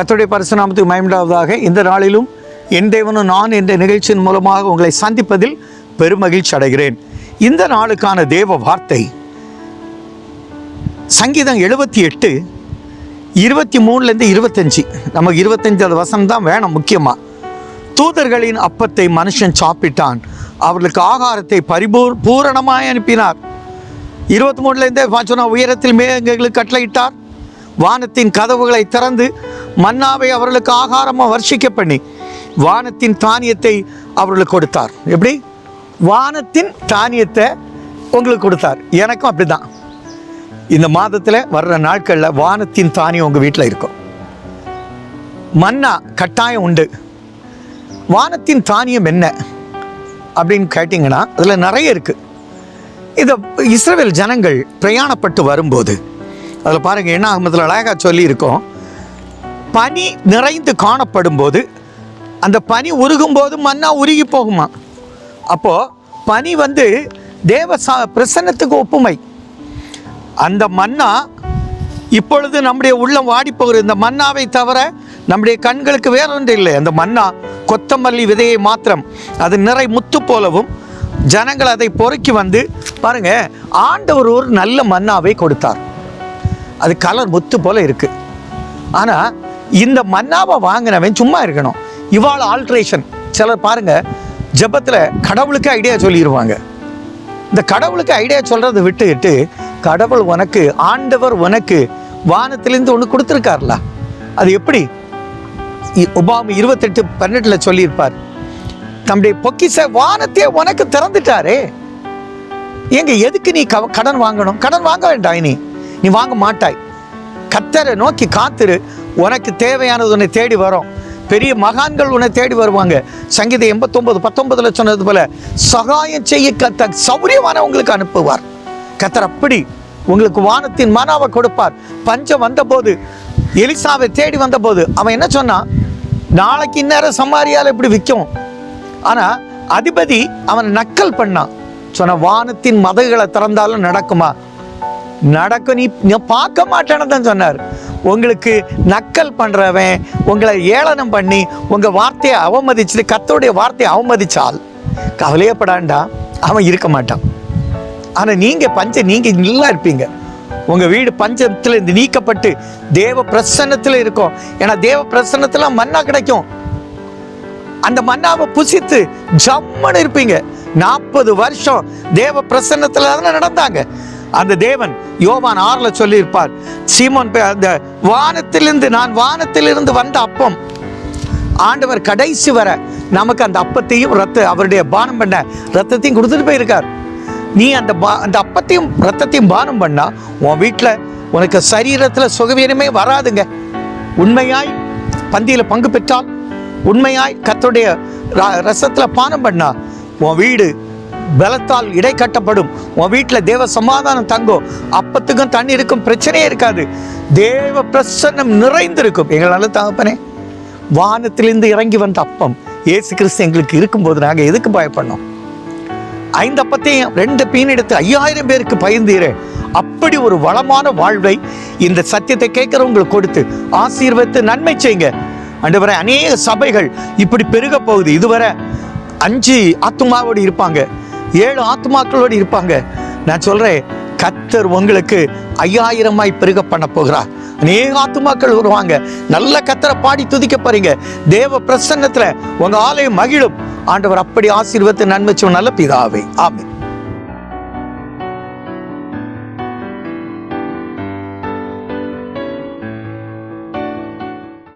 கர்த்தருடைய பரிசுநாமத்துக்கு மயமிடாவதாக இந்த நாளிலும் என் தேவனும் நான் என்ற நிகழ்ச்சியின் மூலமாக உங்களை சந்திப்பதில் பெருமகிழ்ச்சி அடைகிறேன். இந்த நாளுக்கான தேவ வார்த்தை சங்கீதம் எழுபத்தி எட்டு இருபத்தி மூணுலேருந்து இருபத்தஞ்சி. நமக்கு இருபத்தஞ்சாவது வசனம் தான் வேணும் முக்கியமாக தூதர்களின் அப்பத்தை மனுஷன் சாப்பிட்டான். அவர்களுக்கு ஆகாரத்தை பரிபூர் பூரணமாய் அனுப்பினார். இருபத்தி மூணுலேருந்தே சொன்னால் உயரத்தில் மேகங்களுக்கு கட்டளையிட்டார். வானத்தின் கதவுகளை திறந்து மன்னாவை அவர்களுக்கு ஆகாரமாக வர்ஷிக்க பண்ணி வானத்தின் தானியத்தை அவர்களுக்கு கொடுத்தார். எப்படி? வானத்தின் தானியத்தை உங்களுக்கு கொடுத்தார். எனக்கும் அப்படிதான். இந்த மாதத்தில் வர்ற நாட்களில் வானத்தின் தானியம் உங்கள் வீட்டில் இருக்கும். மன்னா கட்டாயம் உண்டு. வானத்தின் தானியம் என்ன அப்படின்னு கேட்டிங்கன்னா அதில் நிறைய இருக்குது இதை இஸ்ரேல் ஜனங்கள் பிரயாணப்பட்டு வரும்போது அதில் பாருங்கள் என்ன ஆகமத்தில் அழகாக சொல்லியிருக்கோம். பனி நிறைந்து காணப்படும் போது அந்த பனி உருகும் போது மண்ணா உருகி போகுமா? அப்போது பனி வந்து தேவ சா பிரசன்னத்துக்கு ஒப்புமை. அந்த மன்னா இப்பொழுது நம்முடைய உள்ளம் வாடி போகிறது. இந்த மன்னாவை தவிர நம்முடைய கண்களுக்கு வேறொன்று இல்லை. அந்த மன்னா கொத்தமல்லி விதையை மாத்திரம். அது நிறை முத்து போலவும் ஜனங்கள் அதை பொறுக்கி வந்து பாருங்க ஆண்டவர் ஒரு நல்ல மன்னாவை கொடுத்தார். அது கலர் முத்து போல இருக்கு. ஆனால் இந்த மன்னாவை வாங்கினவன் சும்மா இருக்கணும். இவாள் ஆல்ட்ரேஷன் சிலர் பாருங்க ஜபத்தில் கடவுளுக்கு ஐடியா சொல்லிடுவாங்க இந்த கடவுளுக்கு ஐடியா சொல்கிறத விட்டுக்கிட்டு கடவுள் உனக்கு ஆண்டவர் உனக்கு வானத்திலேருந்து ஒன்று கொடுத்துருக்கார்ல. அது எப்படி? இ- உபாம இருபத்தெட்டு பன்னெண்டில் சொல்லியிருப்பார். நம்முடைய பொக்கிச வானத்தையே உனக்கு திறந்துட்டாரே. ஏங்க எதுக்கு நீ கடன் வாங்கணும்? கடன் வாங்க வேண்டாம் நீ நீ வாங்க மாட்டாய். கத்தரை நோக்கி காத்துரு. உனக்கு தேவையானது உன்னை தேடி வரும். பெரிய மகான்கள் உன்னை தேடி வருவாங்க. சங்கீதம் எண்பத்தொம்பது பத்தொன்பதுல சொன்னது போல சகாயம் செய்ய கத்த சௌரியமான உங்களுக்கு அனுப்புவார். கத்தர் அப்படி உங்களுக்கு வானத்தின் மனாவை கொடுப்பார். பஞ்சம் வந்தபோது எலிசாவை தேடி வந்தபோது அவன் என்ன சொன்னான் நாளைக்கு இந்நேரம் சம்மாரியால் இப்படி விற்கும். ஆனால் அதிபதி அவன் நக்கல் பண்ணான். சொன்ன வானத்தின் மதகுகளை திறந்தாலும் நடக்குமா? நடக்கும். நீ பார்க்க மாட்டேன்னு தான் சொன்னார். உங்களுக்கு நக்கல் பண்ணுறவன் உங்களை ஏளனம் பண்ணி உங்கள் வார்த்தையை அவமதிச்சுட்டு கத்தோடைய வார்த்தையை அவமதிச்சால் கவலையப்படாண்டா. அவன் இருக்க மாட்டான். ஆனால் நீங்கள் பஞ்ச நீங்கள் நல்லா இருப்பீங்க. உங்கள் வீடு பஞ்சத்தில் இருந்து நீக்கப்பட்டு தேவ பிரசன்னத்தில் இருக்கும். ஏன்னா தேவ பிரசன்னத்தில் மண்ணா கிடைக்கும். அந்த மன்னாவை புசித்து ஜம்முன்னு இருப்பீங்க. நாற்பது வருஷம் தேவ பிரசன்னத்தில் தானே நடந்தாங்க. அந்த தேவன் யோவான் ஆறுல சொல்லியிருப்பார் சீமோன் அந்த வானத்திலிருந்து நான் வானத்திலிருந்து வந்த அப்பம் ஆண்டவர் கடைசி வர நமக்கு அந்த அப்பத்தையும் ரத்த அவருடைய பானம் பண்ண ரத்தத்தையும் கொடுத்துட்டு போயிருக்கார். நீ அந்த பா அந்த அப்பத்தையும் ரத்தத்தையும் பானம் பண்ணா உன் வீட்டில் உனக்கு சரீரத்தில் சுகவீனமே வராதுங்க. உண்மையாய் பந்தியில் பங்கு பெற்றால் உண்மையாய் கத்துடைய ர- பானம் பண்ணா உன் வீடு பலத்தால் இடை கட்டப்படும். உன் வீட்டில் தேவ சமாதானம் தங்கும். அப்பத்துக்கும் தண்ணீருக்கும் பிரச்சனையே இருக்காது. தேவ பிரசன்னம் நிறைந்திருக்கும். எங்களால் தகப்பனே வானத்திலிருந்து இறங்கி வந்த அப்பம் ஏசு கிறிஸ்து எங்களுக்கு இருக்கும்போது நாங்கள் எதுக்கு பயப்படணும்? ஐந்து அப்பத்தையும் ரெண்டு பீன் எடுத்து ஐயாயிரம் பேருக்கு பயந்தீரே அப்படி ஒரு வளமான வாழ்வை இந்த சத்தியத்தை கேட்குறவங்களுக்கு கொடுத்து ஆசீர்வத்து நன்மை செய்யுங்க. ஆண்டவரே அநேக சபைகள் இப்படி பெருக போகுது. இதுவரை அஞ்சு ஆத்துமாவோடு இருப்பாங்க. ஏழு ஆத்மாக்களோடு இருப்பாங்க. நான் சொல்கிறேன் கத்தர் உங்களுக்கு ஐயாயிரமாய் பெருக பண்ண போகிறார். அநேக ஆத்துமாக்கள் வருவாங்க. நல்ல கத்தரை பாடி துதிக்க போறீங்க. தேவ பிரசன்னத்தில் உங்கள் ஆலயம் மகிழும். ஆண்டவர் அப்படி ஆசீர்வத்தை நன்மை நல்ல பிதாவே. ஆமே